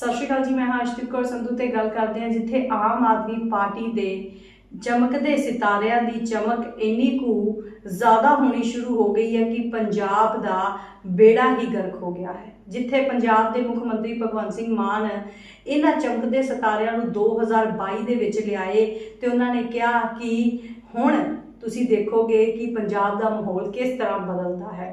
ਸਤਿ ਸ਼੍ਰੀ ਅਕਾਲ ਜੀ, ਮੈਂ ਹਾਂ ਕੌਰ ਸੰਧੂ ਤੇ ਗੱਲ ਕਰਦੇ ਹਾਂ ਜਿੱਥੇ ਆਮ ਆਦਮੀ ਪਾਰਟੀ ਦੇ ਚਮਕਦੇ ਸਿਤਾਰਿਆਂ ਦੀ ਚਮਕ ਇੰਨੀ ਕੁ ਜ਼ਿਆਦਾ ਹੋਣੀ ਸ਼ੁਰੂ ਹੋ ਗਈ ਹੈ ਕਿ ਪੰਜਾਬ ਦਾ ਬੇੜਾ ਹੀ ਗਰਕ ਹੋ ਗਿਆ ਹੈ। ਜਿੱਥੇ ਪੰਜਾਬ ਦੇ ਮੁੱਖ ਮੰਤਰੀ ਭਗਵੰਤ ਸਿੰਘ ਮਾਨ ਇਹਨਾਂ ਚਮਕਦੇ ਸਿਤਾਰਿਆਂ ਨੂੰ 2022 ਦੇ ਵਿੱਚ ਲਿਆਏ ਤੇ ਉਹਨਾਂ ਨੇ ਕਿਹਾ ਕਿ ਹੁਣ ਤੁਸੀਂ ਦੇਖੋਗੇ ਕਿ ਪੰਜਾਬ ਦਾ ਮਾਹੌਲ ਕਿਸ ਤਰ੍ਹਾਂ ਬਦਲਦਾ ਹੈ।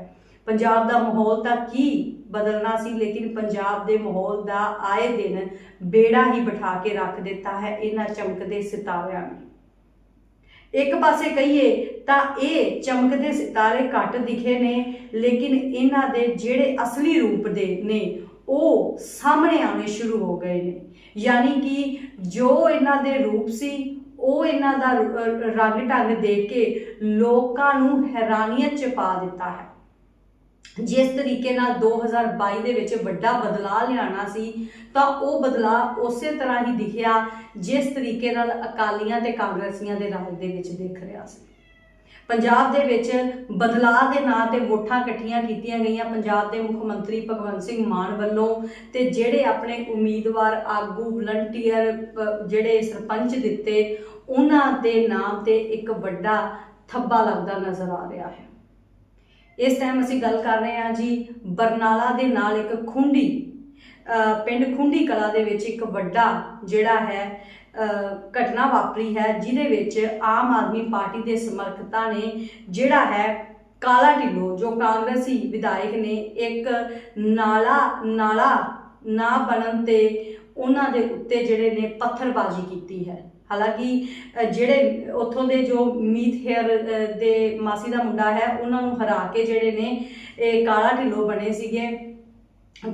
ਪੰਜਾਬ ਦਾ ਮਾਹੌਲ ਤਾਂ ਕੀ ਬਦਲਣਾ ਸੀ, ਲੇਕਿਨ ਪੰਜਾਬ ਦੇ ਮਾਹੌਲ ਦਾ ਆਏ ਦਿਨ ਬੇੜਾ ਹੀ ਬਿਠਾ ਕੇ ਰੱਖ ਦਿੱਤਾ ਹੈ ਇਹਨਾਂ ਚਮਕਦੇ ਸਿਤਾਰਿਆਂ ਨੇ। ਇੱਕ ਪਾਸੇ ਕਹੀਏ ਤਾਂ ਇਹ ਚਮਕਦੇ ਸਿਤਾਰੇ ਘੱਟ ਦਿਖੇ ਨੇ, ਲੇਕਿਨ ਇਹਨਾਂ ਦੇ ਜਿਹੜੇ ਅਸਲੀ ਰੂਪ ਦੇ ਨੇ, ਉਹ ਸਾਹਮਣੇ ਆਉਣੇ ਸ਼ੁਰੂ ਹੋ ਗਏ ਨੇ। ਯਾਨੀ ਕਿ ਜੋ ਇਹਨਾਂ ਦੇ ਰੂਪ ਸੀ, ਉਹ ਇਹਨਾਂ ਦਾ ਰ- ਰੰਗ ਢੰਗ ਦੇਖ ਕੇ ਲੋਕਾਂ ਨੂੰ ਹੈਰਾਨੀਅਤ ਚ ਪਾ ਦਿੱਤਾ ਹੈ। ਜਿਸ ਤਰੀਕੇ ਨਾਲ 2022 ਦੇ ਵਿੱਚ ਵੱਡਾ ਬਦਲਾਅ ਲਿਆਉਣਾ ਸੀ, ਤਾਂ ਉਹ ਬਦਲਾਅ ਉਸੇ ਤਰ੍ਹਾਂ ਹੀ ਦਿਖਿਆ, ਜਿਸ ਤਰੀਕੇ ਨਾਲ ਅਕਾਲੀਆਂ ਤੇ ਕਾਂਗਰਸੀਆਂ ਦੇ ਰਾਜ ਦੇ ਵਿੱਚ ਦਿਖ ਰਿਹਾ ਸੀ। ਪੰਜਾਬ ਦੇ ਵਿੱਚ ਬਦਲਾਅ ਦੇ ਨਾਂ ਤੇ ਵੋਟਾਂ ਇਕੱਠੀਆਂ ਕੀਤੀਆਂ ਗਈਆਂ। ਪੰਜਾਬ ਦੇ ਮੁੱਖ ਮੰਤਰੀ ਭਗਵੰਤ ਸਿੰਘ ਮਾਨ ਵੱਲੋਂ ਤੇ ਜਿਹੜੇ ਆਪਣੇ ਉਮੀਦਵਾਰ, ਆਗੂ ਵਲੰਟੀਅਰ ਜਿਹੜੇ ਸਰਪੰਚ ਦਿੱਤੇ, ਉਹਨਾਂ ਦੇ ਨਾਮ ਤੇ ਇੱਕ ਵੱਡਾ ਥੱਬਾ ਲੱਗਦਾ ਨਜ਼ਰ ਆ ਰਿਹਾ ਹੈ। ਇਸ ਟਾਈਮ ਅਸੀਂ ਗੱਲ ਕਰ ਰਹੇ ਹਾਂ ਜੀ ਬਰਨਾਲਾ ਦੇ ਨਾਲ ਇੱਕ ਖੁੰਡੀ ਪਿੰਡ ਖੁੰਡੀ ਕਲਾ ਦੇ ਵਿੱਚ ਇੱਕ ਵੱਡਾ ਜਿਹੜਾ ਹੈ ਘਟਨਾ ਵਾਪਰੀ ਹੈ, ਜਿਹਦੇ ਵਿੱਚ ਆਮ ਆਦਮੀ ਪਾਰਟੀ ਦੇ ਸਮਰਥਕਾਂ ਨੇ ਜਿਹੜਾ ਹੈ ਕਾਲਾ ਢਿੱਲੋਂ, ਜੋ ਕਾਂਗਰਸੀ ਵਿਧਾਇਕ ਨੇ, ਇੱਕ ਨਾਲਾ ਨਾਲਾ ਨਾ ਬਣਨ ਤੇ ਉਹਨਾਂ ਦੇ ਉੱਤੇ ਜਿਹੜੇ ਨੇ ਪੱਥਰਬਾਜ਼ੀ ਕੀਤੀ ਹੈ। ਹਾਲਾਂਕਿ ਜਿਹੜੇ ਉੱਥੋਂ ਦੇ ਜੋ ਮੀਤ ਹੇਅਰ ਦੇ ਮਾਸੀ ਦਾ ਮੁੰਡਾ ਹੈ, ਉਹਨਾਂ ਨੂੰ ਹਰਾ ਕੇ ਜਿਹੜੇ ਨੇ ਇਹ ਕਾਲਾ ਢਿੱਲੋਂ ਬਣੇ ਸੀਗੇ।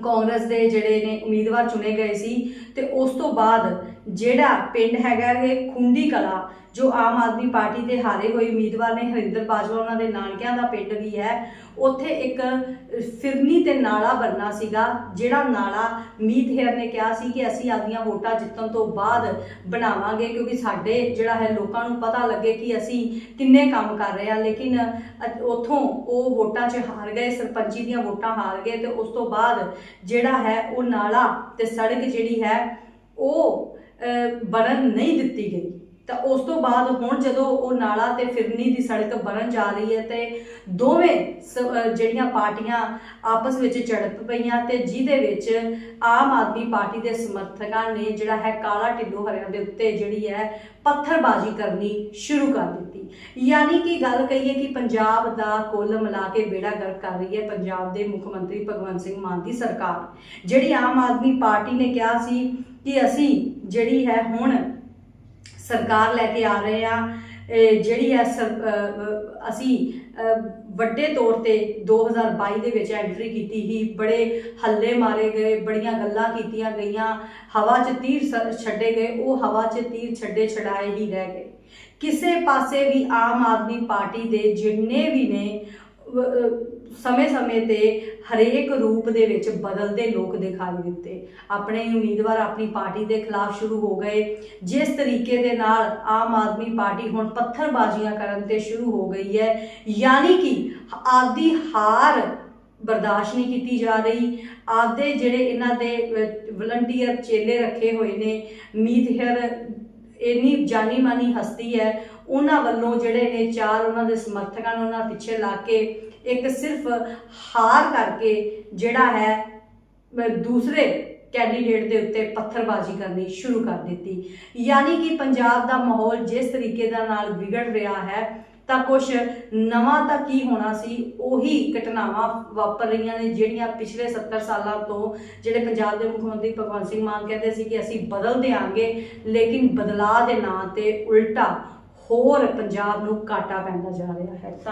ਕਾਂਗਰਸ ਦੇ ਜਿਹੜੇ ਨੇ ਉਮੀਦਵਾਰ ਚੁਣੇ ਗਏ ਸੀ। ਤੇ ਉਸ ਤੋਂ ਬਾਅਦ ਜਿਹੜਾ ਪਿੰਡ ਹੈਗਾ ਇਹ ਖੁੰਡੀ ਕਲਾ, ਜੋ ਆਮ ਆਦਮੀ ਪਾਰਟੀ ਦੇ ਹਾਰੇ ਹੋਏ ਉਮੀਦਵਾਰ ਨੇ, ਹਰਿੰਦਰ ਬਾਜਵਾ ਉਹਨਾਂ ਦੇ ਨਾਨਕਿਆਂ ਦਾ ਪਿੰਡ ਵੀ ਹੈ, ਉੱਥੇ ਇੱਕ ਫਿਰਨੀ ਤੇ ਨਾਲਾ ਬਣਨਾ ਸੀਗਾ, ਜਿਹੜਾ ਨਾਲਾ ਮੀਤ ਹੇਰ ਨੇ ਕਿਹਾ ਸੀ ਕਿ ਅਸੀਂ ਆਪਦੀਆਂ ਵੋਟਾਂ ਜਿੱਤਣ ਤੋਂ ਬਾਅਦ ਬਣਾਵਾਂਗੇ, ਕਿਉਂਕਿ ਸਾਡੇ ਜਿਹੜਾ ਹੈ ਲੋਕਾਂ ਨੂੰ ਪਤਾ ਲੱਗੇ ਕਿ ਅਸੀਂ ਕਿੰਨੇ ਕੰਮ ਕਰ ਰਹੇ ਆ ਲੇਕਿਨ ਅ- ਉੱਥੋਂ ਉਹ ਵੋਟਾਂ 'ਚ ਹਾਰ ਗਏ, ਸਰਪੰਚੀ ਦੀਆਂ ਵੋਟਾਂ ਹਾਰ ਗਏ ਤੇ ਉਸ ਤੋਂ ਬਾਅਦ ਜਿਹੜਾ ਹੈ ਉਹ ਨਾਲਾ ਤੇ ਸੜਕ ਜਿਹੜੀ ਹੈ ਉਹ ਅ, ਬਣਨ ਨਹੀਂ ਦਿੱਤੀ ਗਈ। ਤਾਂ ਉਸ ਤੋਂ ਬਾਅਦ ਹੁਣ ਜਦੋਂ ਉਹ ਨਾਲਾ ਤੇ ਫਿਰਨੀ ਦੀ ਸੜਕ ਬਣਨ ਜਾ ਰਹੀ ਹੈ ਤੇ ਦੋਵੇਂ ਸ- ਜਿਹੜੀਆਂ ਪਾਰਟੀਆਂ ਆਪਸ ਵਿੱਚ ਝੜਪ ਪਈਆਂ ਤੇ ਜਿਹਦੇ ਵਿੱਚ ਆਮ ਆਦਮੀ ਪਾਰਟੀ ਦੇ ਸਮਰਥਕਾਂ ਨੇ ਜਿਹੜਾ ਹੈ ਕਾਲਾ ਢਿੱਲੋਂ ਹਰਿਆ ਦੇ ਉੱਤੇ ਜਿਹੜੀ ਹੈ ਪੱਥਰਬਾਜ਼ੀ ਕਰਨੀ ਸ਼ੁਰੂ ਕਰ ਦਿੱਤੀ। ਯਾਨੀ ਕਿ ਗੱਲ ਕਹੀਏ ਕਿ ਪੰਜਾਬ ਦਾ ਕੁੱਲ ਮਿਲਾ ਕੇ ਬੇੜਾ ਗਰਕ ਕਰ ਰਹੀ ਹੈ ਪੰਜਾਬ ਦੇ ਮੁੱਖ ਮੰਤਰੀ ਭਗਵੰਤ ਸਿੰਘ ਮਾਨ ਦੀ ਸਰਕਾਰ। ਜਿਹੜੀ ਆਮ ਆਦਮੀ ਪਾਰਟੀ ਨੇ ਕਿਹਾ ਸੀ ਕਿ ਅਸੀਂ ਜਿਹੜੀ ਹੈ ਹੁਣ ਸਰਕਾਰ ਲੈ ਕੇ ਆ ਰਹੇ ਆ। ਜਿਹੜੀ ਹੈ ਸਰ- ਅਸੀਂ ਵੱਡੇ ਤੌਰ ਤੇ 2022 ਦੇ ਵਿੱਚ ਐਂਟਰੀ ਕੀਤੀ ਹੀ ਬੜੇ ਹੱਲੇ ਮਾਰੇ ਗਏ, ਬੜੀਆਂ ਗੱਲਾਂ ਕੀਤੀਆਂ ਗਈਆਂ। ਹਵਾ 'ਚ ਤੀਰ ਸ- ਛੱਡੇ ਗਏ, ਉਹ ਹਵਾ 'ਚ ਤੀਰ ਛੱਡੇ ਛਡਾਏ ਹੀ ਰਹਿ ਗਏ। ਕਿਸੇ ਪਾਸੇ ਵੀ ਆਮ ਆਦਮੀ ਪਾਰਟੀ ਦੇ ਜਿੰਨੇ ਵੀ ਨੇ ਸਮੇਂ-ਸਮੇਂ ਤੇ ਹਰੇਕ ਰੂਪ ਦੇ ਵਿੱਚ ਬਦਲਦੇ ਲੋਕ ਦਿਖਾਈ ਦਿੱਤੇ। ਆਪਣੇ ਉਮੀਦਵਾਰ ਆਪਣੀ ਪਾਰਟੀ ਦੇ ਖਿਲਾਫ ਸ਼ੁਰੂ ਹੋ ਗਏ। ਜਿਸ ਤਰੀਕੇ ਦੇ ਨਾਲ ਆਮ ਆਦਮੀ ਪਾਰਟੀ ਹੁਣ ਪੱਥਰਬਾਜ਼ੀਆਂ ਕਰਨ ਤੇ ਸ਼ੁਰੂ ਹੋ ਗਈ ਹੈ। ਯਾਨੀ ਕਿ ਆਪਦੀ ਹਾਰ ਬਰਦਾਸ਼ਤ ਨਹੀਂ ਕੀਤੀ ਜਾ ਰਹੀ। ਆਪਦੇ ਜਿਹੜੇ ਇਹਨਾਂ ਦੇ ਵਲੰਟੀਅਰ ਚੇਲੇ ਰੱਖੇ ਹੋਏ ਨੇ, ਮੀਤ ਹੇਅਰ ਇੰਨੀ ਜਾਨੀ ਮਾਨੀ ਹਸਤੀ ਹੈ, ਉਹਨਾਂ ਵੱਲੋਂ ਜਿਹੜੇ ਨੇ ਚਾਰ ਉਹਨਾਂ ਦੇ ਸਮਰਥਕਾਂ ਨੂੰ ਉਹਨਾਂ ਪਿੱਛੇ ਲਾ ਕੇ ਇੱਕ ਸਿਰਫ ਹਾਰ ਕਰਕੇ ਜਿਹੜਾ ਹੈ ਦੂਸਰੇ ਕੈਂਡੀਡੇਟ ਦੇ ਉੱਤੇ ਪੱਥਰਬਾਜ਼ੀ ਕਰਨੀ ਸ਼ੁਰੂ ਕਰ ਦਿੱਤੀ। ਯਾਨੀ ਕਿ ਪੰਜਾਬ ਦਾ ਮਾਹੌਲ ਜਿਸ ਤਰੀਕੇ ਦਾ ਨਾਲ ਵਿਗੜ ਰਿਹਾ ਹੈ ਤਾਂ ਕੁਝ ਨਵਾਂ ਤਾਂ ਕੀ ਹੋਣਾ ਸੀ, ਉਹੀ ਘਟਨਾਵਾਂ ਵਾਪਰ ਰਹੀਆਂ ਨੇ, ਜਿਹੜੀਆਂ ਪਿਛਲੇ 70 ਸਾਲਾਂ ਤੋਂ ਜਿਹੜੇ ਪੰਜਾਬ ਦੇ ਮੁੱਖ ਮੰਤਰੀ ਭਗਵੰਤ ਸਿੰਘ ਮਾਨ ਕਹਿੰਦੇ ਸੀ ਕਿ ਅਸੀਂ ਬਦਲ ਦਿਆਂਗੇ, ਲੇਕਿਨ ਬਦਲਾਅ ਦੇ ਨਾਂ ਤੇ ਉਲਟਾ ਹੋਰ ਪੰਜਾਬ ਨੂੰ ਘਾਟਾ ਪੈਂਦਾ ਜਾ ਰਿਹਾ ਹੈ। ਧੰਨ-